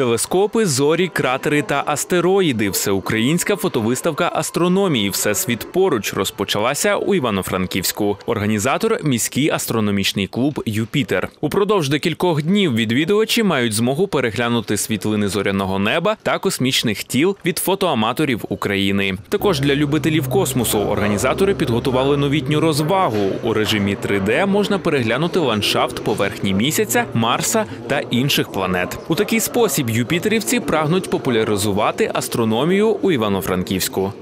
Телескопи, зорі, кратери та астероїди. Всеукраїнська фотовиставка астрономії Всесвіт поруч розпочалася у Івано-Франківську. Організатор міський астрономічний клуб Юпітер. Упродовж декількох днів відвідувачі мають змогу переглянути світлини зоряного неба та космічних тіл від фотоаматорів України. Також для любителів космосу організатори підготували новітню розвагу. У режимі 3D можна переглянути ландшафт поверхні місяця, Марса та інших планет. У такий спосіб юпітерівці прагнуть популяризувати астрономію у Івано-Франківську.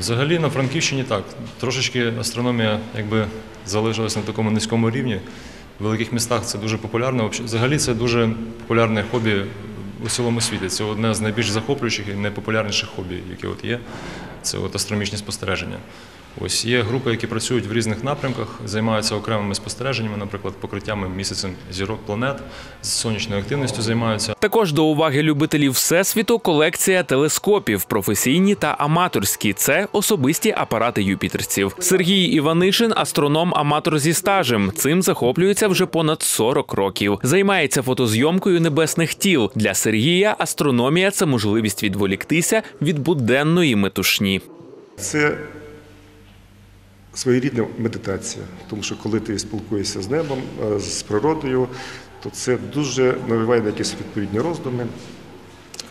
Взагалі на Франківщині так. Трошечки астрономія якби залишилась на такому низькому рівні. В великих містах це дуже популярно. Взагалі- це дуже популярне хобі у цілому світі. Це одне з найбільш захоплюючих і найпопулярніших хобі, які от є. Це от астрономічні спостереження. Ось є групи, які працюють в різних напрямках, займаються окремими спостереженнями, наприклад, покриттями місяцем зірок планет, з сонячною активністю займаються. Також до уваги любителів всесвіту колекція телескопів, професійні та аматорські. Це особисті апарати юпітерців. Сергій Іванишин астроном-аматор зі стажем. Цим захоплюється вже понад 40 років. Займається фотозйомкою небесних тіл. Для Сергія астрономія це можливість відволіктися від буденної метушні. Це своєрідна медитація, тому що коли ти спілкуєшся з небом, е, з природою, то це дуже навиває на якісь відповідні роздуми.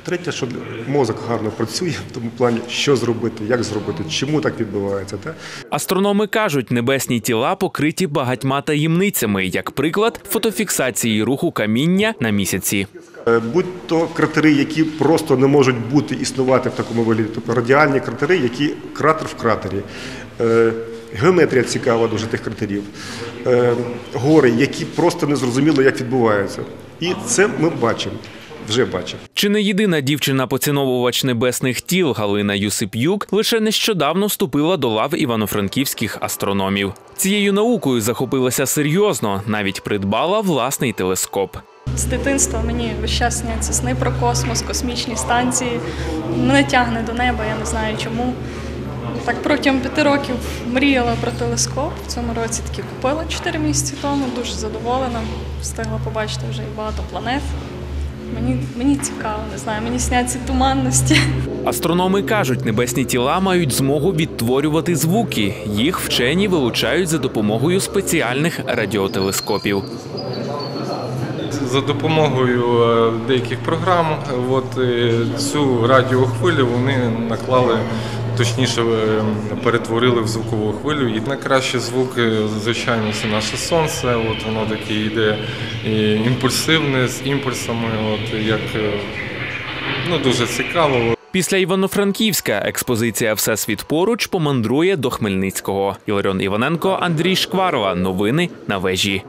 Третє, що мозок гарно працює в тому плані, що зробити, як зробити, чому так відбувається. Та? Астрономи кажуть, небесні тіла покриті багатьма таємницями, як приклад фотофіксації руху каміння на місяці. Е, Будь то кратери, які просто не можуть бути існувати в такому вигляді, тобто радіальні кратери, які кратер в кратері. Геометрія цікава дуже тих кратерів. Е, Гори, які просто не зрозуміло, як відбуваються. І це ми бачимо, вже бачимо. Чи не єдина дівчина-поціновувач небесних тіл Галина Юсип'юк лише нещодавно вступила до лав івано-франківських астрономів. Цією наукою захопилася серйозно, навіть придбала власний телескоп. З дитинства мені весь час сняться сни про космос, космічні станції. Мене тягне до неба, я не знаю чому. Так протягом п'яти років мріяла про телескоп. В цьому році таки купила чотири місяці тому. Дуже задоволена. Встигла побачити вже і багато планет. Мені, мені цікаво, не знаю, мені сняться туманності. Астрономи кажуть, небесні тіла мають змогу відтворювати звуки. Їх вчені вилучають за допомогою спеціальних радіотелескопів. За допомогою е, деяких програм от, е, цю радіохвилю вони наклали, точніше перетворили в звукову хвилю. І найкращий звук, е, звичайно, це наше сонце. От воно таке йде і імпульсивне з імпульсами, от як е, ну, дуже цікаво. Після Івано-Франківська експозиція Всесвіт поруч помандрує до Хмельницького. Іларіон Іваненко, Андрій Шкварова. Новини на вежі.